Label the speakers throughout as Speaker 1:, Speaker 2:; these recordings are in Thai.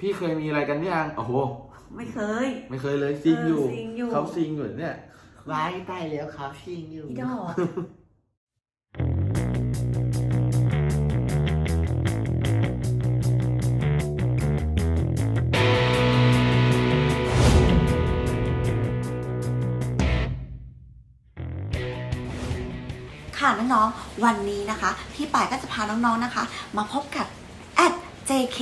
Speaker 1: พี่เคยมีอะไรกันยังโอ้โห
Speaker 2: ไม่เคย
Speaker 1: ไม่เคยเลยซิงอยู่
Speaker 2: เออซิงอยู่
Speaker 1: เขาซิงอยู่เนี่ย
Speaker 3: ไว้ตายแล้วครับชิงอยู่
Speaker 2: อีดอกค่ะน้องๆ วันนี้นะคะ พี่ปายก็จะพาน้องๆนะคะ มาพบกับแอด JK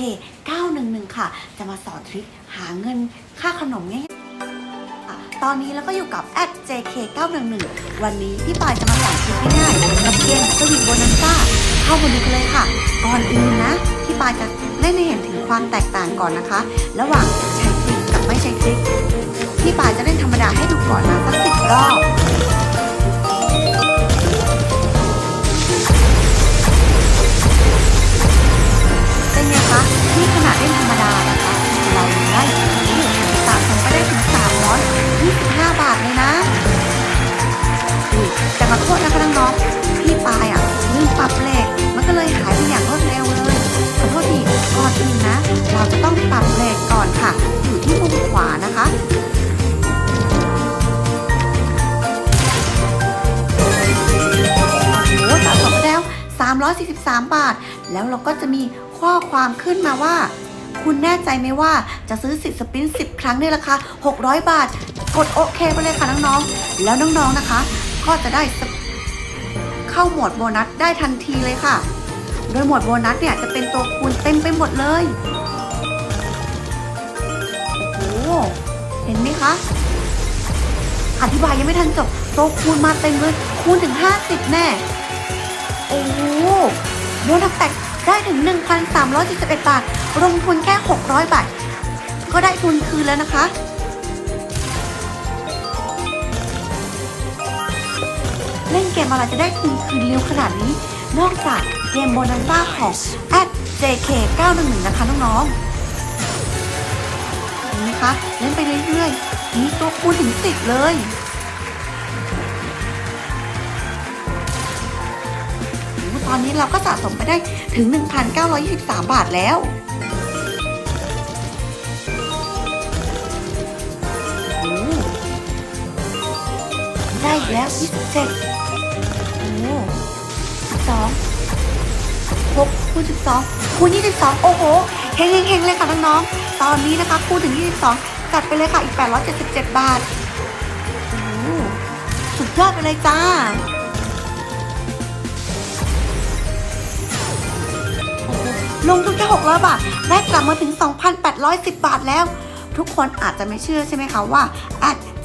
Speaker 2: 911 ค่ะ จะมาสอนทริคหาเงินค่าขนมง่ายๆตอนนี้เราก็อยู่กับแอด JK 911 วันนี้พี่ปายจะมาสอนทริคง่ายๆกับเกมสวิงโบนัสซ่าเข้ามาดูกันเลยค่ะ ก่อนอื่นนะ พี่ปายจะเล่นให้เห็นถึงความแตกต่างก่อนนะคะ ระหว่างใช้ทริคกับไม่ใช้ทริคพี่ปายจะเล่นธรรมดาให้ดูก่อนนะสักสิบรอบ แต่ขอโทษนะคะน้องๆพี่ปายอะลืมปรับเลขมันก็เลยหายไปอย่างรวดเร็วเลยขอโทษทีก่อนอื่นนะ เราจะต้องปรับเลขก่อนค่ะ อยู่ที่มุมขวานะคะโอ้สะสมแล้ว343 บาท แล้วเราก็จะมีข้อความขึ้นมาว่า คุณแน่ใจไหมว่าจะซื้อสิทธิ์สปิน 10 ครั้งในราคา 600 บาท กดโอเคไปเลยค่ะน้องๆ แล้วน้องๆ นะคะ ก็จะได้เข้าหมวดโบนัสได้ทันทีเลยค่ะ โดยหมวดโบนัสเนี่ยจะเป็นตัวคูณเต็มไปหมดเลย โอ้โห เห็นไหมคะ อธิบายยังไม่ทันจบตัวคูณมาเต็มเลย คูณถึง 50 แน่ โอ้โห โบนัสแตกได้ถึง 1,371 บาทลงทุนแค่ 600 บาท ก็ได้ทุนคืนแล้วนะคะ เล่นเกมอะไรจะได้ทุนคืนเร็วขนาดนี้ นอกจากเกมโบนัสซ่าของ @jk911 นะคะน้องๆเห็นไหมคะเล่นไปเรื่อยๆมีตัวคูณถึง10เลยโอ้ตอนนี้เราก็สะสมไปได้ถึง 1,923 บาทแล้วโอ้ได้แล้ว27 12 6คูณ12คูณ22 โอ้โหเฮงเฮงเลยค่ะน้องๆตอนนี้นะคะคูณถึง 22 จัดไปเลยค่ะอีก 877 บาทสุดยอดไปเลยจ้าลงทุนแค่600 บาท ได้กลับมาถึง 2,810 บาทแล้ว ทุกคนอาจจะไม่เชื่อใช่ไหมคะว่า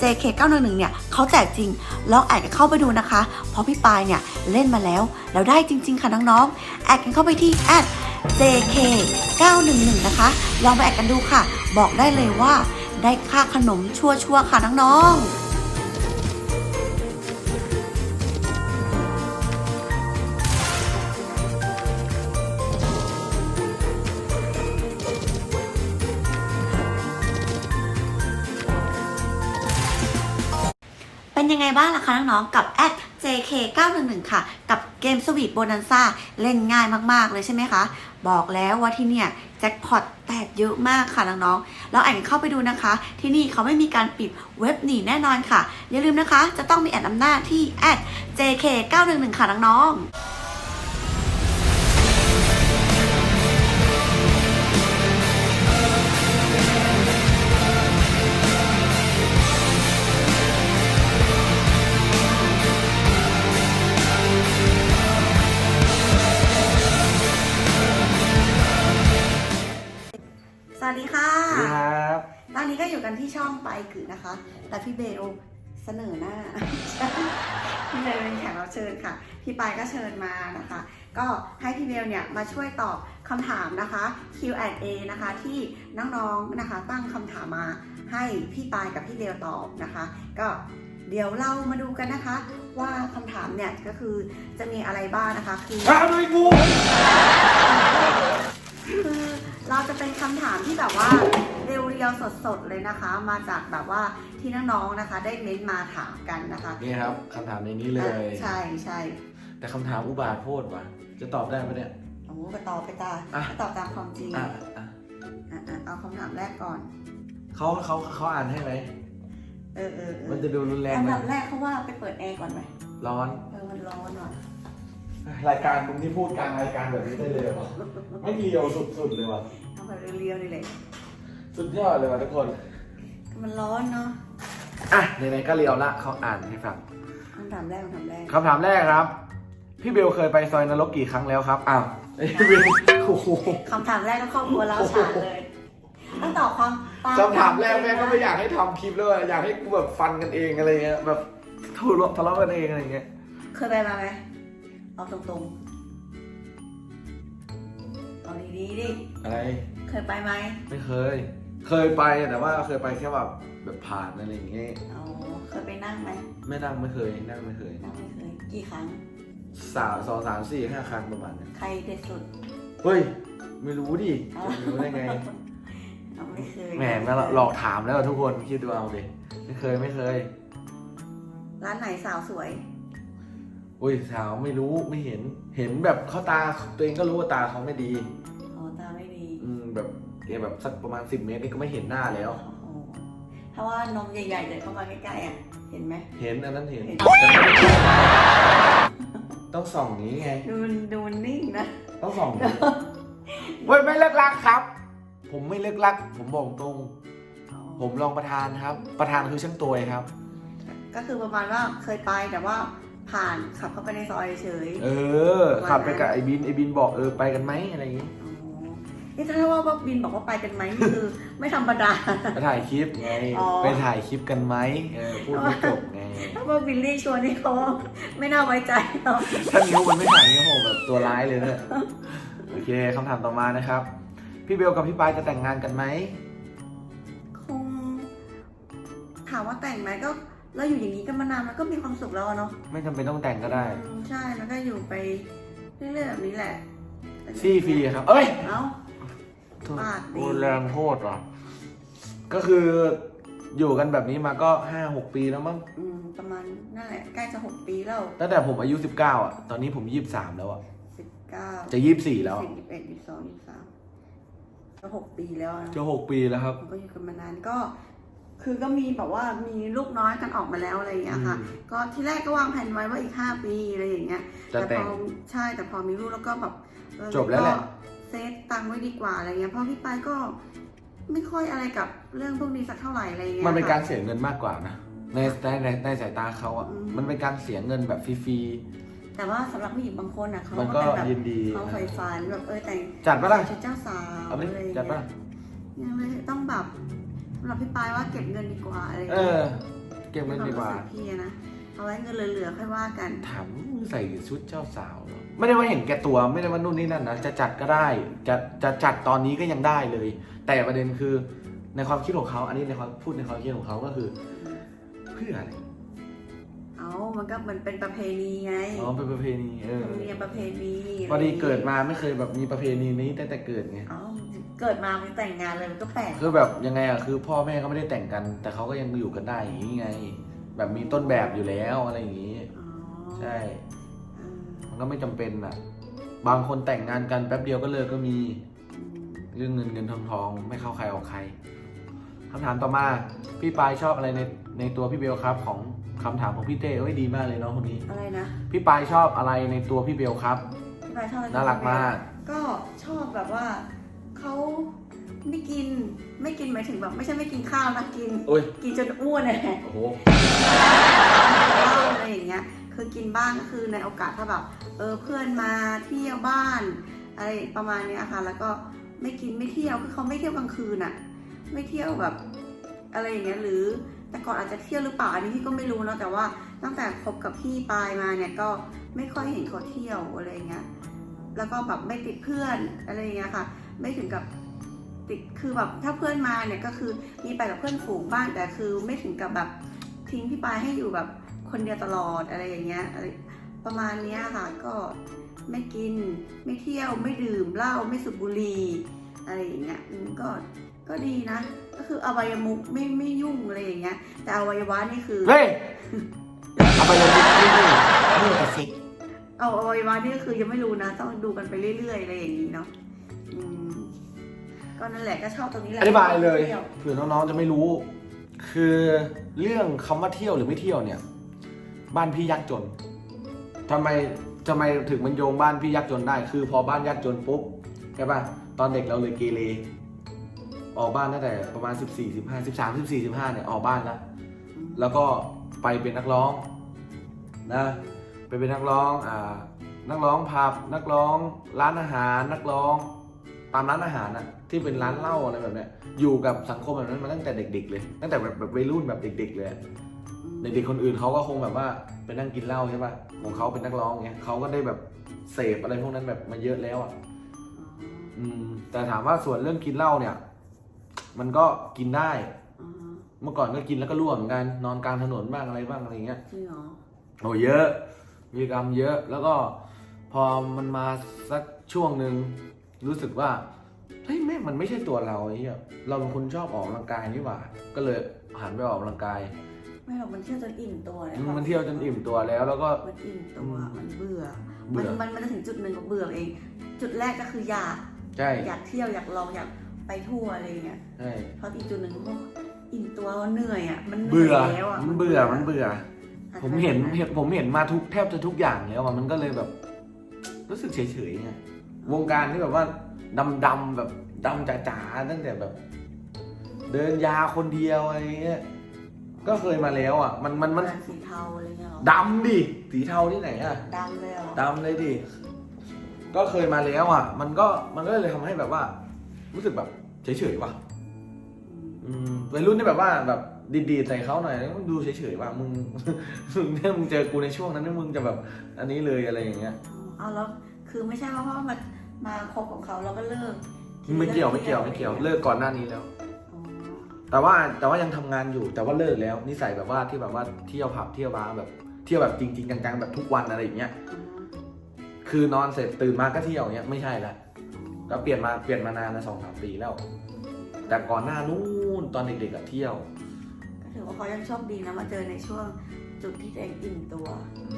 Speaker 2: JK911 เนี่ยเขาแจกจริงลองแอดกันเข้าไปดูนะคะ เพราะพี่ปายเนี่ยเล่นมาแล้ว แล้วได้จริง ๆ ค่ะน้องๆแอดกันเข้าไปที่แอด JK911 นะคะ ลองไปแอดกันดูค่ะ บอกได้เลยว่าได้ค่าขนมชั่วๆค่ะน้องๆ บ้างล่ะคะน้องๆกับแอด @jk911 ค่ะ กับเกมสวีทโบนันซ่าเล่นง่ายมากๆเลยใช่ไหมคะ บอกแล้วว่าที่เนี่ยแจ็คพอตแตกเยอะมากค่ะน้องๆแล้วแอนเข้าไปดูนะคะ ที่นี่เขาไม่มีการปิดเว็บหนีแน่นอนค่ะ อย่าลืมนะคะ จะต้องมีแอดอำนาจที่แอด
Speaker 1: @jk911 ค่ะ
Speaker 2: น้องๆ เสนอหน้าพี่เบลเป็นแขกรับเชิญค่ะ พี่ปายก็เชิญมานะคะ ก็ให้พี่เบลเนี่ยมาช่วยตอบคำถามนะคะ Q&A นะคะ ที่น้องๆนะคะ ตั้งคำถามมาให้พี่ปายกับพี่เบลตอบนะคะ ก็เดี๋ยวเรามาดูกันนะคะ ว่าคำถามเนี่ยก็คือจะมีอะไรบ้างนะคะ คือ
Speaker 1: อ้าวไม่กู
Speaker 2: คือเราจะเป็นคำถามที่แบบว่าเรี ยวๆสดๆเลยนะคะ มาจากแบบว่าที่น้องๆนะคะ ได้เม้นมาถามกันนะคะ
Speaker 1: นี่ครับคำถามในนี้เลย
Speaker 2: ใช่ใช่
Speaker 1: แต่คำถามอุบาทโพดว่ะจะตอบได้ไหมเนี่ย
Speaker 2: โอ้โหไปตอบไปตา
Speaker 1: อะ
Speaker 2: ไปตอบตามความจริง
Speaker 1: อะอะ
Speaker 2: อะอะเอาคำถามแรกก่อน
Speaker 1: เขาเขาเขาอ่านให้ไหม
Speaker 2: เออเออเออ
Speaker 1: มันจะดูรุนแรง
Speaker 2: อัน
Speaker 1: ไหม
Speaker 2: ดับแรกเขาว่าไปเปิดแอร์ก่อนไหม
Speaker 1: ร้อน
Speaker 2: เออมันร้อนหน่อย
Speaker 1: รายการมึงที่พูดกลางรายการแบบนี้ได้เลยเหรอไม่เลียวสุดๆเลยว่ะ
Speaker 2: เอาแบบเรียวๆนี่เลย
Speaker 1: สุดยอดเลยว่ะทุกคน
Speaker 2: มันร้อนเนาะ
Speaker 1: อะไหนๆก็เลียวละเขาอ่านให้ฟัง
Speaker 2: คำถามแรกคำถามแรก
Speaker 1: คำถามแรกครับ พี่เบลเคยไปซอยนรกกี่ครั้งแล้วครับอ้าวเอ้ยพี่เบลโอ้โห
Speaker 2: คำถามแรกก็ครอบครัวเราฉาดเลยต้องตอบความต
Speaker 1: คำถามแรกแม่ก็ไม่อยากให้ทำคลิปเลยอยากให้กูแบบฟันกันเองอะไรเงี้ยแบบทะเลาะทะเลาะกันเองอะไรเงี้ย
Speaker 2: เคยไปมาไหมเอาตรงๆเอาดีๆดิ
Speaker 1: อะไร
Speaker 2: เคยไปไหม
Speaker 1: ไม่เคย เคยไปแต่ว่าเคยไปแค่แบบแบบผ่านอะไรอย่างเงี้ย
Speaker 2: เอาเคยไปนั่งไหม
Speaker 1: ไม่นั่งไม่เคยนั่งไม่เคย
Speaker 2: นั่งไม่เคย กี่ครั้ง
Speaker 1: สามสองสามสี่ห้าครั้งประมาณนั้น
Speaker 2: ใครเด็ดสุด
Speaker 1: เฮ้ย ไม่รู้ดิ
Speaker 2: เอา
Speaker 1: จะไม่รู้ได้ไง
Speaker 2: เอาไม่เคย
Speaker 1: แหมมาหลอกถามแล้วทุกคนคิดดูเอาดิไม่เคยไม่เคย
Speaker 2: ร้านไหนสาวสวย
Speaker 1: อุ้ยสาวไม่รู้ไม่เห็นเห็นแบบเขาตาตัวเองก็รู้ว่าตาเขาไม่ดี แบบเอแบบสักประมาณสิบเมตรนี่ก็ไม่เห็นหน้าแล้ว
Speaker 2: โอ้โหถ้าว่านมใหญ่ๆเดินเข้ามาใกล้ๆอะ เห็นไหม
Speaker 1: เห็นอันนั้นเห็น
Speaker 2: เห็น
Speaker 1: แต่ไม่ได้ต้องส่องอย่างนี้ไง
Speaker 2: ดูมันดูมันนิ่งนะ
Speaker 1: ต้องส่องอย่างนี้เว้ยไม่เลิกรักครับ ผมไม่เลิกรัก ผมบอกตรง ผมรองประธานครับ ประธานคือช่างตัวครับ
Speaker 2: ก็คือประมาณว่าเคยไปแต่ว่าผ่านขับเข้าไปในซอยเฉย
Speaker 1: เออขับไปกับไอ้บินไอ้บินบอกเออไปกันไหมอะไรอย่างงี้
Speaker 2: อ๋อ นี่ถ้าว่าว่าบินบอกว่าไปกันไหมนี่คือ ไม่ธรรมดา
Speaker 1: ไปถ่ายคลิปไง
Speaker 2: อ๋อ
Speaker 1: ไปถ่ายคลิปกันไหมเออพูดไม่จบไง
Speaker 2: ถ้าว่าบิลลี่ชวนนี่เขาไม่น่าไว้ใจเนาะ
Speaker 1: ถ้านิ้วมันไม่ถ่ายนี่โหแบบตัวร้ายเลยเนี่ย โอเคคำถามต่อมานะครับ พี่เบลกับพี่ปายจะแต่งงานกันไหม
Speaker 2: คง ถามว่าแต่งไหมก็เราอยู่อย่างนี้กันมานานมันก็มีความสุขแล้วอะเนาะ
Speaker 1: ไม่จำเป็นต้องแต่งก็ได้
Speaker 2: อืมใช่แล้วก็อยู่ไปเรื่อยๆแบบนี้แหละ
Speaker 1: ซี่ฟรีครับ เอ้ย
Speaker 2: เอ้า ปากดี
Speaker 1: โอ้แรงโคตรว่ะ ก็คืออยู่กันแบบนี้มาก็ห้าหกปีแล้วมั้ง
Speaker 2: อืมประมาณนั่นแหละใกล้จะหกปีแล้ว
Speaker 1: ตั้งแต่ผมอายุสิบเก้าอะ ตอนนี้ผมยี่สิบสามแล้วอะ
Speaker 2: สิบเก้า
Speaker 1: จะยี่สิบสี่แล้ว
Speaker 2: สิบยี่สิบเอ็ดยี่สิบสองยี่สิบสามก็หกปีแล้วอะ
Speaker 1: จะหกปีแล้วครับ
Speaker 2: ผมก็อยู่กันมานานก็ คือก็มีแบบว่ามีลูกน้อยกันออกมาแล้วอะไรอย่างเงี้ยค่ะ
Speaker 1: อืม
Speaker 2: ก็ที่แรกก็วางแผนไว้ว่าอีกห้าปีอะไรอย่างเงี้ย
Speaker 1: จะแต่
Speaker 2: พ
Speaker 1: ง
Speaker 2: อใช่แต่พอมีลูกแล้วก็แบบเออ
Speaker 1: จบแล้วแหละ
Speaker 2: ก็ เซฟตังค์ไว้ดีกว่าอะไรเงี้ยเพราะพี่ปายก็ไม่ค่อยอะไรกับเรื่องพวกนี้สักเท่าไหร่อะไรเงี้ย
Speaker 1: มันเป็น
Speaker 2: ค่ะ
Speaker 1: การเสียเงินมากกว่านะในในในในสายตาเขาอะ
Speaker 2: อืม
Speaker 1: มันเป็นการเสียเงินแบบฟรี
Speaker 2: แต่ว่าสำหรับผู้หญิงบางคนอะเขา
Speaker 1: ๆมันก็
Speaker 2: เป็นแบบ
Speaker 1: ยินดี
Speaker 2: เขาใฝ่ฝันแบบเออแต่ง
Speaker 1: จัดปะล่ะ
Speaker 2: ชุดเจ้าสาว
Speaker 1: เอาไหม
Speaker 2: อะไรอย่าง
Speaker 1: จัดปะ
Speaker 2: เงี้ย
Speaker 1: ล่ะ
Speaker 2: ยังเลยต้องแบบสำหรับพี่ปายว่าเก็บเงินดีกว่าอะไร
Speaker 1: เอ
Speaker 2: เงี้ย
Speaker 1: อ เก็บเงินดีกว่า
Speaker 2: ใความรู้สึพี่อะนะเอาไว้เงินเหลือๆค่อยว่ากัน
Speaker 1: ถามใส่ชุดเจ้าสาวเหรอ ไม่ได้ว่าเห็นแก่ตัวไม่ได้ว่านู่นนี่นั่นนะจะจัดก็ได้จะจะจัดตอนนี้ก็ยังได้เลย แต่ประเด็นคือในความคิดของเขา อันนี้ในความพูดในความคิดของเขาก็คือ เพื่ออะไร
Speaker 2: เอามันก็เหมือนเป็นประเพณีไง
Speaker 1: อ๋อเป็นประเพณีเออ
Speaker 2: ธรรมเนียมประเพณี
Speaker 1: พอดีเกิดมาไม่เคยแบบมีประเพณีนี้ตั้งแต่เกิดไง
Speaker 2: เอาเกิดมามันแต่งงานเลยมันก็แปลก
Speaker 1: คือแบบยังไงอะคือ พ่อแม่ก็ไม่ได้แต่งกัน แต่เขาก็ยังอยู่กันได้อย่างนี้ไง แบบมีต้นแบบอยู่แล้วอะไรอย่างนี้
Speaker 2: อ๋อ
Speaker 1: ใช่
Speaker 2: อืม
Speaker 1: มัน ก็ไม่จำเป็นอะ บางคนแต่งงานกันแป๊บเดียวก็เลิกก็มี
Speaker 2: อืม
Speaker 1: เรื่องเงินเงินทองทองไม่เข้าใครออกใครคำถามต่อมาพี่ปายชอบอะไรในในตัวพี่เบลครับ ของคำถามของพี่เต้เอ้ยดีมากเลยเนาะคนนี้
Speaker 2: อะไรนะ
Speaker 1: พี่ปายชอบอะไรในตัวพี่เบลครับ
Speaker 2: พี่ปายชอบอะไร
Speaker 1: น่ารักมาก
Speaker 2: ก็ชอบแบบว่าเขาไม่กินไม่กินหมายถึงแบบไม่ใช่ไม่กินข้าวนะกิน
Speaker 1: โอ้ย
Speaker 2: กินจนอ้วนเลย
Speaker 1: โอ้โห
Speaker 2: เหล้าอะไรอย่างเงี้ย คือกินบ้างก็คือในโอกาสถ้าแบบเออเพื่อนมาเที่ยวบ้านอะไรประมาณนี้ค่ะ แล้วก็ไม่กินไม่เที่ยวคือเขาไม่เที่ยวกลางคืนอะไม่เที่ยวแบบอะไรอย่างเงี้ยหรือแต่ก่อนอาจจะเที่ยวหรือเปล่าอันนี้พี่ก็ไม่รู้เนาะแต่ว่าตั้งแต่คบกับพี่ปายมาเนี่ยก็ไม่ค่อยเห็นเขาเที่ยวอะไรอย่างเงี้ยแล้วก็แบบไม่ติดเพื่อนอะไรอย่างเงี้ยค่ะ ไม่ถึงกับติดคือแบบถ้าเพื่อนมาเนี่ยก็คือมีไปกับเพื่อนฝูงบ้างแต่คือไม่ถึงกับแบบทิ้งพี่ปายให้อยู่แบบ คนเดียวตลอดอะไรอย่างเงี้ยอะไรประมาณเนี้ยค่ะก็ไม่กินไม่เที่ยวไม่ดื่มเหล้าไม่สูบบุหรี่อะไรอย่างเงี้ยอืมก็ก็ดีนะ ก็คืออวัยมุกไม่ไม่ยุ่งอะไรอย่างเงี้ย แต่อวัยวะนี่คือ
Speaker 1: เฮ้ยเอาไปเลยนี่นี่นี่กระซิก
Speaker 2: เอาอวัยวะนี่ก็คือยังไม่รู้นะ ต้องดูกันไปเรื่อยๆอะไรอย่างนี้เนาะอืมก็นั่นแหละก็ชอบตรงนี้แหละ
Speaker 1: อธิบายเลย
Speaker 2: ที่ว
Speaker 1: เผื่อน้องๆจะไม่รู้ คือเรื่องคำว่าเที่ยวหรือไม่เที่ยวเนี่ย บ้านพี่ยากจนทำไมทำไมถึงมันโยงบ้านพี่ยากจนได้ คือพอบ้านยากจนปุ๊บใช่ปะตอนเด็กเราเลยเกเรออกบ้านตั้งแต่ประมาณ 14 15 13 14 15เนี่ยออกบ้านแล้วแล้วก็ไปเป็นนักร้องนะไปเป็นนักร้องอ่านักร้องผับนักร้องร้านอาหารนักร้องตามร้านอาหารนะที่เป็นร้านเหล้าอะไรแบบเนี้ยอยู่กับสังคมแบบนั้นมาตั้งแต่เด็ก ๆ เลย ตั้งแต่แบบแบบวัยรุ่นแบบเด็ก ๆ เลย เด็กๆคนอื่นเขาก็คงแบบว่าไปนั่งกินเหล้าใช่ป่ะของเขาเป็นนักร้องเงี้ยเขาก็ได้แบบเสพอะไรพวกนั้นแบบมาเยอะแล้วอะอืม แต่ถามว่าส่วนเรื่องกินเหล้าเนี่ย มันก็กินได้
Speaker 2: อืม
Speaker 1: เมื่อก่อนก็กินแล้วก็ร่วมกัน นอนกลางถนนบ้างอะไรบ้างอะไรเงี้ย
Speaker 2: จริงเหรอ
Speaker 1: โอ้เยอะวีกรรมเยอะ แล้วก็พอมันมาสักช่วงหนึ่งรู้สึกว่าเฮ้ยแม่งมันไม่ใช่ตัวเราไอ้เหี้ยเราเป็นคนชอบออกกำลังกายนี่หว่า ก็เลยหันไปออกกำลังกาย
Speaker 2: ไม่หรอกมันเที่ยวจนอิ่มตัวเลย
Speaker 1: อืมมันเที่ยวจนอิ่มตัวแล้ว แล้วก็
Speaker 2: มันอิ่มตัว
Speaker 1: อืม
Speaker 2: มันเบื่อ
Speaker 1: เบื่
Speaker 2: มัน
Speaker 1: อ
Speaker 2: มันมันจะถึงจุดหนึ่งก็เบื่อเอง จุดแรกก็คืออยาก
Speaker 1: ใช่
Speaker 2: อยากเที่ยวอยากลองอยากไปทั่วอะไรอย่างเงี้ย
Speaker 1: ใช่
Speaker 2: พออีกจุดหนึ่งก็อิ่มตัวมันเหนื่อยอะมันหนื่
Speaker 1: เบื่อ
Speaker 2: อยแล้วอะ
Speaker 1: มันเบื่อมันเบื่อะผมเห็นเห็นผมเห็นมาทุกแทบจะทุกอย่างแล้วอะมันก็เลยแบบ รู้สึกเฉยๆไงวงการที่แบบว่าดำๆแบบดำจ๋าๆตั้งแต่แบบ เดินยาคนเดียวอะไรเงี้ย ก็เคยมาแล้วอะ มันมันมัน
Speaker 2: งานสีเทาอะไรเงี้ยเหรอ
Speaker 1: ดำดิสีเทาที่ไหนอะ
Speaker 2: ดำเลยเหรอ
Speaker 1: ดำเลยดิก็เคยมาแล้วอะ มันก็มันก็เลยทำให้แบบว่า รู้สึกแบบเฉยๆว่ะ
Speaker 2: อืม
Speaker 1: อืมวัยรุ่นที่แบบว่าแบบดีๆใส่เขาหน่อยแล้วมึงดูเฉยๆว่ามึงมึงเนี่ยมึงเจอกูในช่วงนั้นเนี่ยมึงจะแบบอันนี้เลยอะไรอย่างเงี้ย
Speaker 2: เอาแล้วคือไม่ใช่ว่าเพราะว่ามามาคบของเขาแล้วก็เลิก
Speaker 1: ไม่เกี่ยวไม่เกี่ยวไม่เกี่ยวเลิกก่อนหน้านี้แล้ว
Speaker 2: อ๋อ
Speaker 1: แต่ว่าแต่ว่ายังทำงานอยู่แต่ว่าเลิกแล้วนิสัยแบบว่าที่แบบว่าเที่ยวผับเที่ยวบาร์แบบเที่ยวแบบจริงๆจังๆแบบทุกวันอะไรอย่างเงี้ย
Speaker 2: อ๋อ
Speaker 1: คือนอนเสร็จตื่นมาก็เที่ยวอย่างเงี้ยไม่ใช่ละก็เปลี่ยนมาเปลี่ยนมานานนะสองสามปีแล้ว แต่ก่อนหน้านู้นตอนเด็กๆอะเที่ยว
Speaker 2: ก็ถือว่าเขายังโชคดีนะมาเจอในช่วงจุดที่ตัวเองอิ่มตัว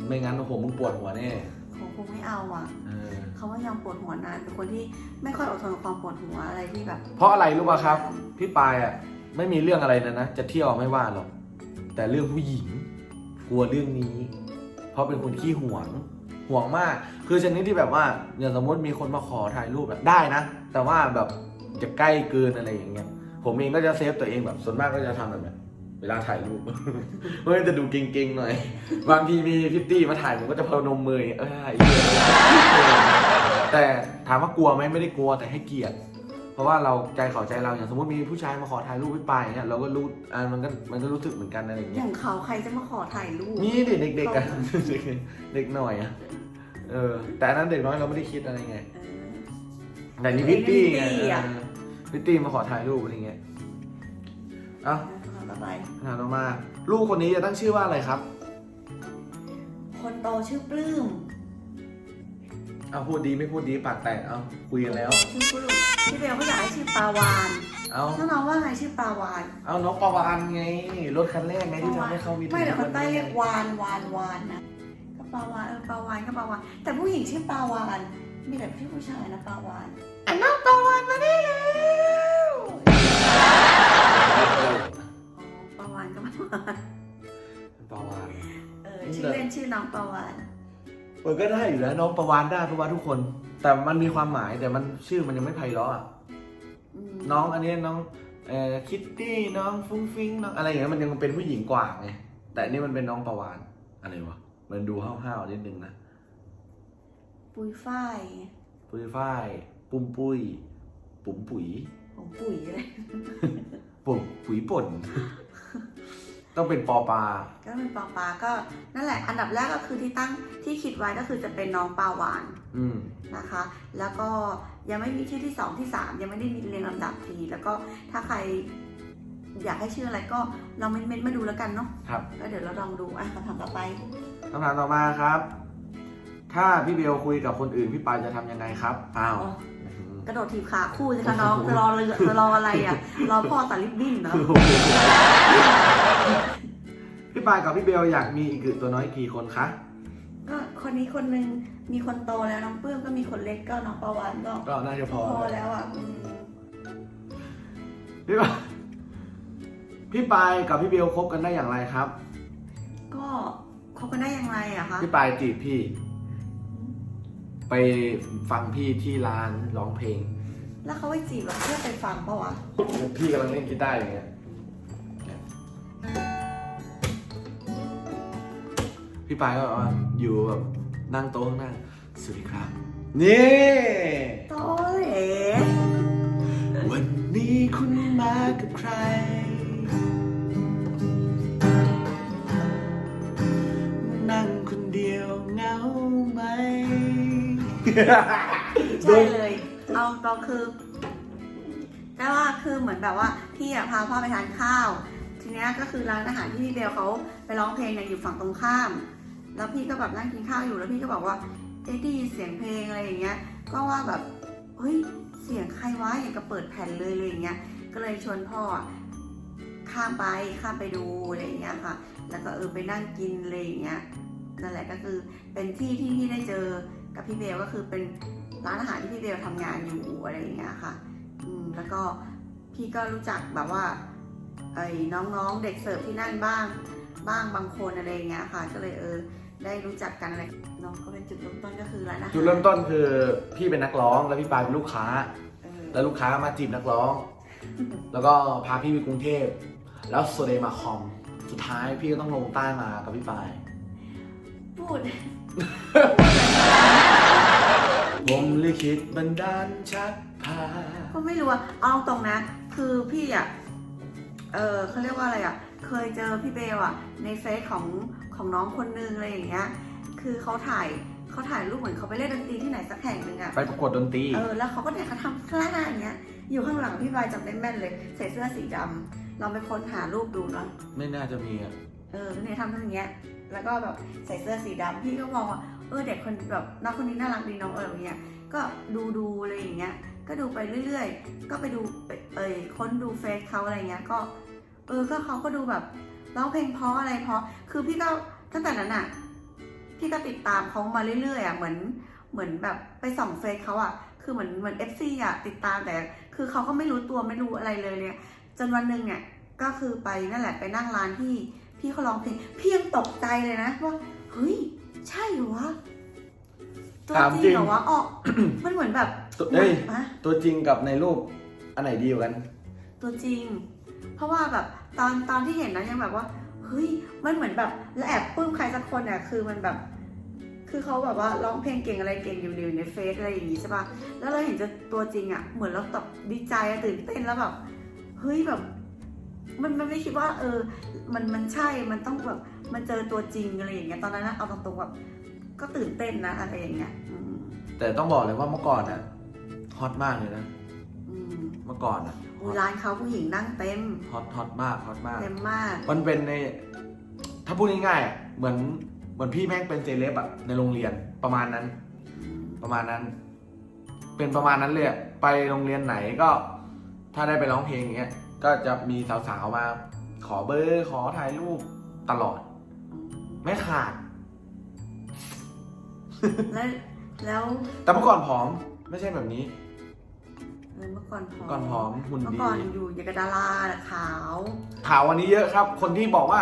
Speaker 1: ไม่งั้นโอ้โหมึงปวดหัวแน่
Speaker 2: คงคงไม่เอาอะ
Speaker 1: เออ
Speaker 2: เขาว่ายอมปวดหัวนานเป็นคนที่ไม่ค่อยอดทนกับความปวดหัวอะไรที่แบบ
Speaker 1: เพราะอะไรรู้ป่ะครับ พี่ปายอะ ไม่มีเรื่องอะไรนะนะ จะเที่ยวไม่ว่าหรอก แต่เรื่องผู้หญิงกลัวเรื่องนี้ เพราะเป็นคนขี้หวงห่วงมาก คือชนิดที่แบบว่าอย่างสมมติมีคนมาขอถ่ายรูปแบบได้นะ แต่ว่าแบบจะใกล้เกินอะไรอย่างเงี้ย ผมเองก็จะเซฟตัวเองแบบ ส่วนมากก็จะทำแบบเนี้เวลาถ่ายรูปเพื่อจะดูเก่งๆหน่อย บางทีมีพิตตี้มาถ่ายผมก็จะพนมมือเออแต่ถามว่ากลัวไหมไม่ได้กลัวแต่ให้เกียรติ ราะว่าเราใจเขาใจเราอย่างสมมติมีผู้ชายมาขอถ่ายรูปพี่ปายอย่างเงี้ยเราก็รู้อ่ามันก็มันก็รู้สึกเหมือนกันอะไรอย่าง
Speaker 2: อ
Speaker 1: เงี้ย
Speaker 2: ย่างเขาใครจะมาขอถ่ายรูป
Speaker 1: นี่ดิเด็กๆอะเด็กหน่อยอะเออแต่อันนั้นเด็กน้อยเราไม่ได้คิดอะไรไง
Speaker 2: เออ
Speaker 1: แต่นี่พิตตี้ไง
Speaker 2: พิตตี้อะ
Speaker 1: เออพิตตี้มาขอถ่ายรูปอะไรเงี้ยเอ้า
Speaker 2: ต่อไป
Speaker 1: ถามต่อมา ลูกคนนี้จะตั้งชื่อว่าอะไรครับ
Speaker 2: คนโตชื่อปลื้ม
Speaker 1: เอาพูดดีไม่พูดดีปากแตกเอาคุยกันแล้ว
Speaker 2: ชื่อปลื้มพี่เบลเขาอยากให้ชื่อปลาวาน
Speaker 1: เอา
Speaker 2: น้องๆว่าไงชื่อปลาวาน
Speaker 1: เอาน้องประวานไงรถคันแรกไงที่ทำให้เขามี
Speaker 2: ไม่แต่คนใต้เรียก
Speaker 1: ว
Speaker 2: วานวานวานนะก็ปลาวานเออปลาวานก็ปลาวาน แต่ผู้หญิงชื่อปลาวานมีแต่พี่ผู้ชายนะปลาวานอันน้องปลาวานมาได้แล้วอ๋อปลาวานก็ปลาวาน
Speaker 1: ประวาน
Speaker 2: เออชื่อเล่นชื่อน้องปลาวาน
Speaker 1: เออก็ได้อยู่แล้วน้องประวานได้ประวานทุกคน แต่มันมีความหมายแต่มันชื่อมันยังไม่ไพเราะอะ
Speaker 2: อืม
Speaker 1: น้องอันนี้น้องเอ่อคิตตี้น้องฟุ้งฟิ้งน้องอะไรอย่างเงี้ยมันยังเป็นผู้หญิงกว่าไงแต่อันนี่มันเป็นน้องประวานอะไรวะมันดูห้าวๆนิดนึงนะ
Speaker 2: ปุยฝ้าย
Speaker 1: ปุ้ยฝ้ายปุ้มปุ้ยปุ๋มปุ๋ย
Speaker 2: ของปุ๋ยเลย
Speaker 1: ปุ๋มปุ๋ยป่น ต้องเป็นปอปลา
Speaker 2: ก็เป็นปลาปลาก็นั่นแหละ อันดับแรกก็คือที่ตั้งที่คิดไว้ก็คือจะเป็นน้องปลาวาน
Speaker 1: อืม
Speaker 2: นะคะ แล้วก็ยังไม่มีชื่อที่สองที่สามยังไม่ได้มีเรียงลำดับที แล้วก็ถ้าใครอยากให้ชื่ออะไรก็ลองเม้นๆมาดูแล้วกันเนาะ
Speaker 1: ครับ
Speaker 2: แล้วเดี๋ยวเราลองดูอะคำถามต่อไป
Speaker 1: คำถามต่อมาครับ ถ้าพี่เบลคุยกับคนอื่นพี่ปายจะทำยังไงครับอ้าว
Speaker 2: อ๋อ กระโดดถีบขาคู่สิคะน้องจะรอเลยจะรออะไรอะ รอพ่อตัดลิบบิ้นเหรอ
Speaker 1: พี่ปายกับพี่เบลอยากมีอีกตัวน้อยกี่คนคะ
Speaker 2: ก็คนนี้คนหนึงมีคนโตแล้วน้องปื้มก็มีคนเล็กก็น้องปาวานก็
Speaker 1: ก็น่าจะพอ
Speaker 2: พอแล้วอะอืม
Speaker 1: พี่ปายพี่ปายกับพี่เบลคบกันได้อย่างไรครับ
Speaker 2: ก็คบกันได้อย่างไรอะคะ
Speaker 1: พี่ปายจีบพี่ ไปฟังพี่ที่ร้านร้องเพลง
Speaker 2: แล้วเขาไปจีบแบบเพื่อไปฟังปะวะ
Speaker 1: พี่กำลังเล่นกีตาร์อย่างเงี้ยพี่ปายก็แบบว่าอยู่แบบนั่งโต๊ะข้างหน้าสวัสดีครับ นี่
Speaker 2: โต้เหล
Speaker 1: วันนี้คุณมากับใคร
Speaker 2: ใช่เลย เอาตรงคือก็ว่าคือเหมือนแบบว่าพี่อะพาพ่อไปทานข้าว ทีเนี้ยก็คือร้านอาหารที่พี่เบลเขาไปร้องเพลงเนี่ยอยู่ฝั่งตรงข้าม แล้วพี่ก็แบบนั่งกินข้าวอยู่แล้วพี่ก็บอกว่าเอ๊ะได้ยินเสียงเพลงอะไรอย่างเงี้ย ก็ว่าแบบเฮ้ยเสียงใครวะอย่างกับเปิดแผ่นเลยเลยอย่างเงี้ย ก็เลยชวนพ่อข้ามไปข้ามไปดูอะไรอย่างเงี้ยค่ะ แล้วก็เออไปนั่งกินอะไรอย่างเงี้ยนั่นแหละก็คือเป็นที่ที่พี่ได้เจอ กับพี่เบลก็คือเป็นร้านอาหารที่พี่เบลทำงานอยู่อะไรอย่างเงี้ยค่ะอืมแล้วก็พี่ก็รู้จักแบบว่าไอ้น้องๆเด็กเสิร์ฟที่นั่นบ้างบ้างบางคนอะไรอย่างเงี้ยค่ะ ก็เลยเออได้รู้จักกันอะไรน้องก็เป็นจุดเริ่มต้นก็คือร้านอาหาร
Speaker 1: จุดเริ่มต้นคือพี่เป็นนักร้องแล้วพี่ปายเป็นลูกค้า
Speaker 2: เออ
Speaker 1: แล้วลูกค้ามาจีบนักร้อง แล้วก็พาพี่ไปกรุงเทพ แล้วโซเดมาคอม สุดท้ายพี่ก็ต้องลงใต้มากับพี่ปาย
Speaker 2: พูด
Speaker 1: ผมลิขิตบันดาลชักพา
Speaker 2: ก็ไม่รู้อะเอาตรงนะ คือพี่อะเออเขาเรียกว่าอะไรอะเคยเจอพี่เบลอะในเฟซของของน้องคนนึงอะไรอย่างเงี้ย คือเขาถ่ายเขาถ่ายรูปเหมือนเขาไปเล่นดนตรีที่ไหนสักแห่งหนึ่งอะ
Speaker 1: ไปประกวดดนตรี
Speaker 2: เออแล้วเขาก็เนี่ยเขาทำกล้าอย่างเงี้ย อยู่ข้างหลังพี่บายจำได้แม่นเลยใส่เสื้อสีดำลองไปค้นหารูปดูเนาะ
Speaker 1: ไม่น่าจะมีอะ
Speaker 2: เออเนี่ยทำอย่างเงี้ย แล้วก็แบบใส่เสื้อสีดำพี่ก็มองว่า เออเด็กคนแบบน้องคนนี้น่ารักดีน้องเอออย่างเงี้ยก็ดูดูอะไรอย่างเงี้ยก็ดูไปเรื่อยๆ ก็ไปดูเอยค้นดูเฟซเขาอะไรเงี้ยก็เออก็เขาก็ดูแบบร้องเพลงเพราะอะไรเพราะคือพี่ก็ตั้งแต่นั้นอะพี่ก็ติดตามเขามาเรื่อยๆอะเหมือนเหมือนแบบไปส่องเฟซเขาอะคือเหมือนเหมือน FC อะติดตามแต่ คือเขาก็ไม่รู้ตัวไม่รู้อะไรเลยเนี่ยจนวันหนึ่งเนี่ยก็คือไปนั่นแหละไปนั่งร้านที่พี่เขาร้องเพลงพี่ยังตกใจเลยนะว่าเฮ้ย ใช่เหรอวะตัว
Speaker 1: ถาม
Speaker 2: จ
Speaker 1: จริ
Speaker 2: ริง
Speaker 1: ง
Speaker 2: เหรอวะอ๋อมันเหมือนแบบ
Speaker 1: ตัวเอ้ย
Speaker 2: ฮะ
Speaker 1: ตัวจริงกับในรูปอันไหนดีกว่ากัน
Speaker 2: ตัวจริง เพราะว่าแบบตอนตอนที่เห็นนะยังแบบว่าเฮ้ยมันเหมือนแบบแล้วแอบปลื้มใครสักคนเนี่ยคือมันแบบ คือเขาแบบว่าร้องเพลงเก่งอะไรเก่งอยู่อยู่ในเฟซอะไรอย่างงี้ใช่ปะแล้วเราเห็นจะตัวจริงอะเหมือนเราตบดีใจอะตื่นเต้นแล้วแบบเฮ้ยแบบ มันมันไม่คิดว่า เออ มันมันใช่มันต้องแบบ มันเจอตัวจริงอะไรอย่างเงี้ยตอนนั้นนะเอาตรงๆแบบก็ตื่นเต้นนะอะไรอย่างเงี้ยอืม
Speaker 1: แต่ต้องบอกเลยว่าเมื่อก่อนอะฮอตมากเลยนะ
Speaker 2: อืม
Speaker 1: เมื่อก่อนอะ
Speaker 2: อุ๊ยร้านเขาผู้หญิงนั่งเต็ม
Speaker 1: ฮอตฮอตมากฮอตมาก
Speaker 2: เต็มมาก
Speaker 1: มันเป็นใน ถ้าพูดง่ายๆอะเหมือนเหมือนพี่แม่งเป็นเซเลบอะในโรงเรียนประมาณนั้น ประมาณนั้น เป็นประมาณนั้นเลยอะไปโรงเรียนไหนก็ ถ้าได้ไปร้องเพลงอย่างเงี้ย ก็จะมีสาวๆมา ขอเบอร์ ขอถ่ายรูปตลอด ไม่ขาด
Speaker 2: แล้วแล้ว
Speaker 1: แต่เมื่อก่อนผอม ไม่ใช่แบบนี้
Speaker 2: เออเมื่อก่อนผอม
Speaker 1: ก่อนผอมหุ่น
Speaker 2: เมื่อ
Speaker 1: ดี
Speaker 2: ก่อนอยู่อย่างกับดาราขาว
Speaker 1: ข่าววันนี้เยอะครับ คนที่บอกว่า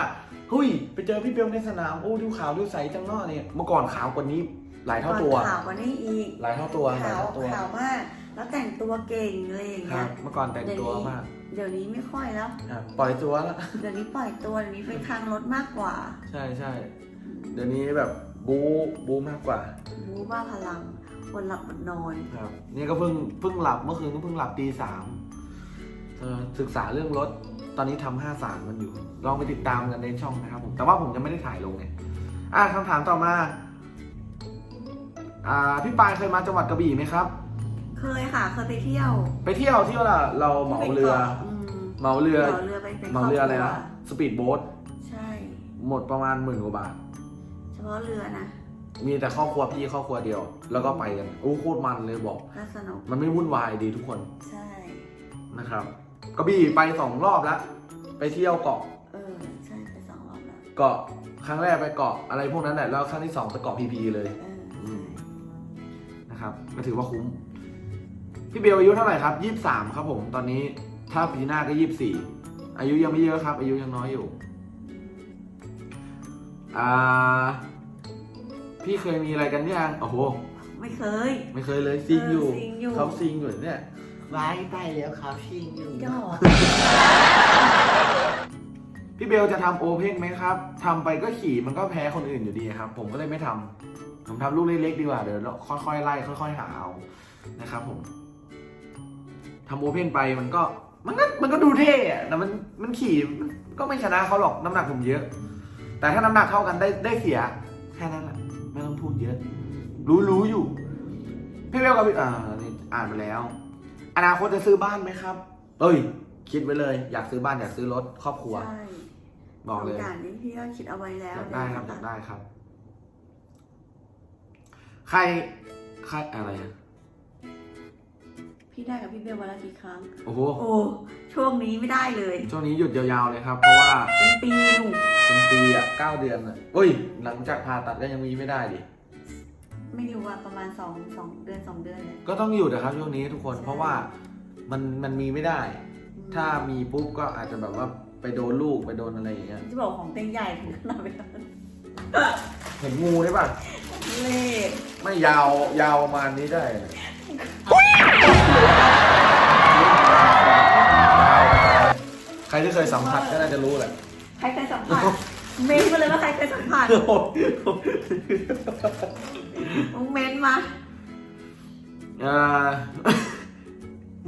Speaker 1: เฮ้ยไปเจอพี่เบลในสนามโอ้ดูขาวดูใสจังเนาะเนี่ยเมื่อก่อนขาวกว่านี้ หลายเท่าตัว
Speaker 2: ขาวกว่านี้อีก
Speaker 1: หลายเท่าตัวหลาย
Speaker 2: ขาว
Speaker 1: เท่าตัว
Speaker 2: ขาวมาก แล้วแต่งตัวเก่งอะไรอย่าง
Speaker 1: ครั
Speaker 2: เงี้
Speaker 1: บ
Speaker 2: ย
Speaker 1: เมื่อก่อนแต่งตัวมาก
Speaker 2: เดี๋ยวนี้ไม่ค่อยแล้ว
Speaker 1: ครับปล่อยตัวแล้ว
Speaker 2: เดี๋ยวนี้ปล่อยตัวเดี๋ยวนี้ไปทางรถมากกว่า
Speaker 1: ใช่ใช่เดี๋ยวนี้แบบบูบูมากกว่า
Speaker 2: รู้ว่าพลังคนหลับคนนอน
Speaker 1: ครับ นี่ก็เพิ่งเพิ่งหลับเมื่อคืนก็เพิ่งหลับตีสามเออศึกษาเรื่องรถ ตอนนี้ทำห้าสามมันอยู่ ลองไปติดตามกันในช่องนะครับผม แต่ว่าผมยังไม่ได้ถ่ายลงไงอะคำถามต่อมา อ่า พี่ปายเคยมาจังหวัดกระบี่ไหมครับ
Speaker 2: เคยค่ะ เคยไปเที่ยว
Speaker 1: ไปเที่ยวเที่ยวละเราเหมาเรือ
Speaker 2: ม
Speaker 1: เหมาเรือ
Speaker 2: เหมาเรือไปเป็น
Speaker 1: เหมาเรืออะไร
Speaker 2: คบ
Speaker 1: นะ
Speaker 2: ค
Speaker 1: สปีดโบ๊ท
Speaker 2: ใช่
Speaker 1: หมดประมาณหมื่นกว่าบาท
Speaker 2: เฉพาะเรือนะ
Speaker 1: มีแต่ครอบครัวพี่ครอบครัวเดียว แล้วก็ไปกันโอ้โคตรมันเลยบอก
Speaker 2: ก็สนุก
Speaker 1: มันไม่วุ่นวายดีทุกคน
Speaker 2: ใช่
Speaker 1: นะครับกระบี่ไปสองรอบแล้วไปเที่ยวเกาะ
Speaker 2: เออ ใช่ไปสองรอบแล้ว
Speaker 1: เกาะครั้งแรกไปเกาะอะไรพวกนั้นแหละแล้วครั้งที่สองไปเกาะพีพีเลย
Speaker 2: เออ
Speaker 1: อืมนะครับก็ถือว่าคุ้ม พี่เบลอายุเท่าไหร่ครับยี่สิบสามครับผมตอนนี้ถ้าปีหน้าก็ยี่สิบสี่อายุยังไม่เยอะครับ อายุยังน้อยอยู่อ่าพี่เคยมีอะไรกันยังโอ้โห
Speaker 2: ไม่เคย
Speaker 1: ไม่เคยเลยซิงอยู่
Speaker 2: เออซิงอยู่
Speaker 1: เขาซิงอยู่เนี่ย
Speaker 3: ไว้ได้แล้วครับชิงอยู่
Speaker 2: ดอก
Speaker 1: พี่เบลจะทำโอเพนไหมครับทำไปก็ขี่มันก็แพ้คนอื่นอยู่ดีครับ ผมก็เลยไม่ทำผมทำลูกเล็กๆดีกว่า เดี๋ยวเราค่อยๆไล่ค่อย ๆ หาเอานะครับผม ทำโอเพนไปมันก็มันก็มันก็ดูเท่อะแต่มันมันขี่มันก็ไม่ชนะเขาหรอกน้ำหนักผมเยอะ แต่ถ้าน้ำหนักเท่ากันได้ได้เสียแค่นั้นแหละไม่ต้องพูดเยอะ รู้รู้อยู่ พี่เบลกับพี่อ่านี่อ่านไปแล้ว อนาคตจะซื้อบ้านไหมครับ เอ้ย คิดไว้เลย อยากซื้อบ้านอยากซื้อรถครอบครัว
Speaker 2: ใช่
Speaker 1: บอกเลย
Speaker 2: สงอย่างนี้พี่ก็คิดเอาไว้แล้ว
Speaker 1: อยากได้ครับอยาก
Speaker 2: นะะ
Speaker 1: ได้ครับ ใครใครอะไรอะ
Speaker 2: พี่ได้กับพี่เบลวันละกี่ครั้ง
Speaker 1: โอ้โห
Speaker 2: โอ้ ช่วงนี้ไม่ได้เลย
Speaker 1: ช่วงนี้หยุดยาวๆเลยครับ เพราะว่า
Speaker 2: เป็นปีหนุ่ม
Speaker 1: เป็นปีอะเก้าเดือนอะเอ้ย หลังจากผ่าตัดก็ยังมีไม่ได้ดิ
Speaker 2: ไม่รู้ว่าประมาณสองสองเดือนสองเดือนเลย
Speaker 1: ก็ต้องหยุดนะครับช่วงนี้ทุกคน
Speaker 2: ใช่
Speaker 1: เพราะว่ามันมันมีไม่ได้ ถ้ามีปุ๊บก็อาจจะแบบว่าไปโดนลูกไปโดนอะไรอย่างเงี้ย
Speaker 2: จะบอกของเต็งใหญ่ถึงขนาดนั้น
Speaker 1: เห็นงูได้ป่ะ
Speaker 2: เล่
Speaker 1: ไม่ยาวยาวประมาณนี้ได้เลย ใครที่เคยสัมผัสก็น่าจะรู้แหละ
Speaker 2: ใครเคยสัมผัสเม้นมาเลยว่าใครเคยสัมผัสมึงเม้นมา
Speaker 1: เอ่อ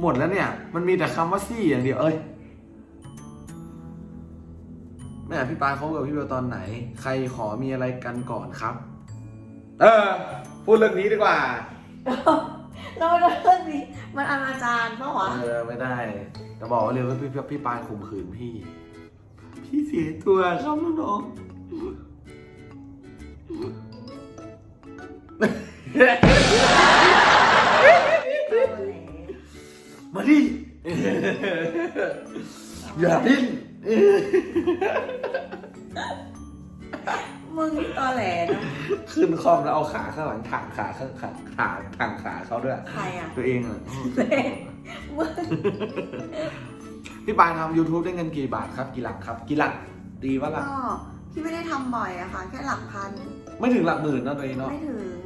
Speaker 1: หมดแล้วเนี่ย มันมีแต่คำว่าซี่อย่างเดียว เอ้ยแม่พี่ปายเขากับพี่เบลตอนไหน ใครขอมีอะไรกันก่อนครับ เออ พูดเรื่องนี้ดีกว่า
Speaker 2: เราเรื่องนี้มันอนาจารปะวะ
Speaker 1: เออไม่ได้ แต่บอกว่าเร็วว่าพี่พี่พี่ปายข่มขืนพี่ พี่เสียตัวครับน้องมาดิอย่าดิ้น
Speaker 2: มึงนี่ตอแหลนะ
Speaker 1: ขึ้นคอมแล้วเอาขาข้างหลังถางขาข้างขาขาถางขาเขาด้วย
Speaker 2: ใครอะ
Speaker 1: ตัวเองอะ
Speaker 2: เล่มึง
Speaker 1: พี่ปานทำ YouTube ได้เงินกี่บาทครับ กี่หลักครับ กี่หลักตีว่าหลัก
Speaker 2: ก็พี่ไม่ได้ทำบ่อยอะค่ะ แค่หลักพัน
Speaker 1: ไม่ถึงหลักหมื่นเนอะตัวเองเนาะ
Speaker 2: ไม่ถึง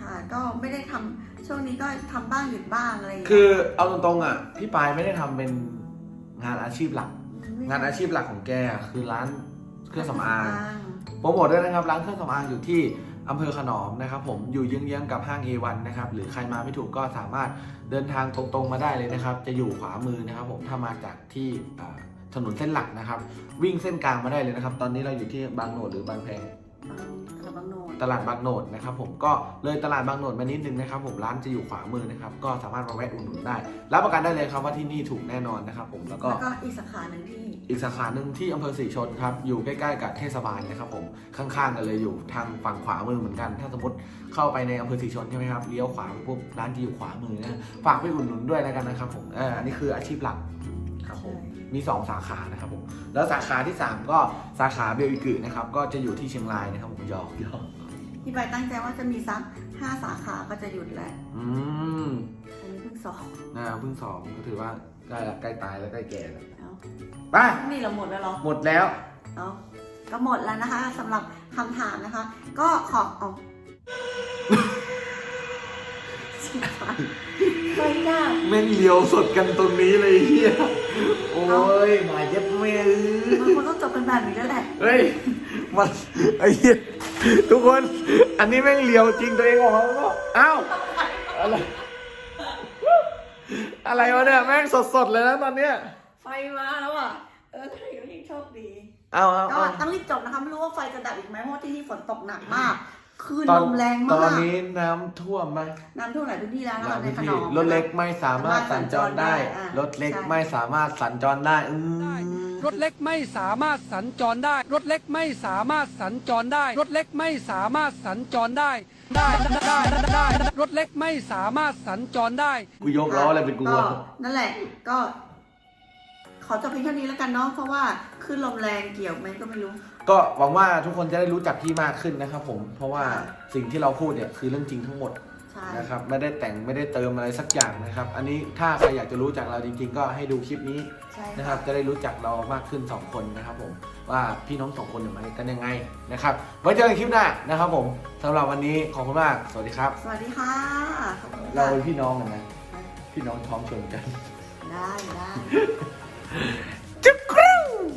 Speaker 2: ค่ะ ก็ไม่ได้ทำช่วงนี้ก็ทำบ้างหยุดบ้างอะไรอย่าง
Speaker 1: คื
Speaker 2: เงี้ย
Speaker 1: อเอาตรงๆอะ พี่ปายไม่ได้ทำเป็นงานอาชีพหลัก
Speaker 2: ไม่
Speaker 1: งานอาชีพหลักของแกอะคือร้านเครื่องสำอาง
Speaker 2: เครื่
Speaker 1: ผมบอกได้วยนะครับร้านเครื่องสำอางอยู่ที่อำเภอขนอมนะครับผมอยู่เยื้องๆกับห้าง A1 นะครับหรือใครมาไม่ถูกก็สามารถเดินทางตรงๆมาได้เลยนะครับ จะอยู่ขวามือนะครับผมถ้ามาจากที่ถนนเส้นหลักนะครับ วิ่งเส้นกลางมาได้เลยนะครับ ตอนนี้เราอยู่ที่บางโหนดหรือบางแพง
Speaker 2: ตลาดบางโนน
Speaker 1: ตลาดบางโหนดนะครับผมก็เลยตลาดบางโหนดมานิดนึงนะครับผมร้านจะอยู่ขวามือนะครับก็สามารถมาแวะอุดหนุนได้ รับประกันได้เลยครับว่าที่นี่ถูกแน่นอนนะครับผมแล้วก็
Speaker 2: แล้วก็อีกสาขาหนึ่งที่
Speaker 1: อีกสาขาหนึ่งที่อำเภอศรีชนครับอยู่ใกล้ๆกับเทศบาลนะครับผมข้างๆกันเลยอยู่ทางฝั่งขวามือเหมือนกัน ถ้าสมมติเข้าไปในอำเภอศรีชนใช่ไหมครับเลี้ยวขวาปุ๊บร้านจะอยู่ขวามือนะฝากไปอุดหนุนด้วยแล้วกันนะครับผมเอออันนี้คืออาชีพหลักครับผม
Speaker 2: ใช่
Speaker 1: มี 2 สาขานะครับผมแล้วสาขาที่ 3 ก็สาขาเบลอิกุนะครับก็จะอยู่ที่เชียงรายนะครับผมหยอกหยอก
Speaker 2: พี่ไปตั้งใจว่าจะมีสักห้าสาขาก็จะหยุดแหละ
Speaker 1: อืม
Speaker 2: อันนี้เพิ่งสอง
Speaker 1: นะเพิ่งสองก็ถือว่าใกล้ละใกล้ตายแล้วใกล้แก่แล้ว
Speaker 2: เอา
Speaker 1: ไป
Speaker 2: นี่เราหมดแล้วเหรอ
Speaker 1: หมดแล้ว
Speaker 2: เอาก็หมดแล้วนะคะสำหรับคำถามนะคะ ก็ขอเอา ไปหน้า
Speaker 1: แม่งเลียวสดกันตรงนี้เลยเฮียโอ้ยหมาเย็บแม่เอ้ย
Speaker 2: มันคงต้องจบกันแบบนี้แล้วแหละ
Speaker 1: เฮ้ยมันไอ้เหี้ยทุกคน อันนี้แม่งเลียวจริงตัวเองออกมาแล้วอ้าวอะไรอะไรวะเนี่ยแม่งสดๆเลยนะตอนเนี้ย
Speaker 2: ไฟมาแล้วอะ เออก็ถือว่าโชคดี
Speaker 1: เอาเอา
Speaker 2: ก็
Speaker 1: เอา
Speaker 2: ต้องรีบจบนะคะไม่รู้ว่าไฟจะดับอีกไหมเพราะว่าที่นี่ฝนตกหนักมาก คลื่น
Speaker 1: ตอน
Speaker 2: ลมแรง
Speaker 1: ต
Speaker 2: มา
Speaker 1: อน
Speaker 2: ก
Speaker 1: นี้น้ำท่วมไหม
Speaker 2: น้ำท่วมหลายพื้นที่แล้วนะ
Speaker 1: หลา
Speaker 2: คะ
Speaker 1: ย
Speaker 2: ใน
Speaker 1: พื้น
Speaker 2: ขน
Speaker 1: ที่
Speaker 2: อม
Speaker 1: รถเล็กไม่สามารถสัญจรได้
Speaker 2: อะ
Speaker 1: รถเล็ก
Speaker 2: ใช่
Speaker 1: ไม่สามารถสัญจรได้อืม
Speaker 4: รถเล็กไม่สามารถสัญจรได้ รถเล็กไม่สามารถสัญจรได้ รถเล็กไม่สามารถสัญจรได้ ได้ได้ได้ได้รถเล็กไม่สามารถสัญจรได้
Speaker 1: กูยกล้ออะไรเป็นกู
Speaker 2: ก็
Speaker 1: วะ
Speaker 2: นั่นแหละ ก็ ขอจบเพียงเท่านี้แล้วกันเนาะเพราะว่าคลื่นลมแรงเกี่ยวไหมก็ไม่รู้
Speaker 1: ก็หวังว่าทุกคนจะได้รู้จักพี่มากขึ้นนะครับผม เพราะว่าสิ่งที่เราพูดเนี่ยคือเรื่องจริงทั้งหมด
Speaker 2: ใช่
Speaker 1: นะครับ ไม่ได้แต่งไม่ได้เติมอะไรสักอย่างนะครับ อันนี้ถ้าใครอยากจะรู้จักเราจริง ๆ ก็ให้ดูคลิปนี้
Speaker 2: ใช่
Speaker 1: นะครับ จะได้รู้จักเรามากขึ้น 2 คนนะครับผม ว่าพี่น้องสองคนเนี่ยมากันยังไงนะครับ ไว้เจอกันคลิปหน้านะครับผมสำหรับวันนี้ขอบคุณมาก สวัสดีครับ
Speaker 2: สวัสดีค่ะขอบคุณค่ะ
Speaker 1: เราเป็นพี่น้องกันนะ พี่น้องท้องชนกัน
Speaker 2: ได้ได้
Speaker 1: Chukru!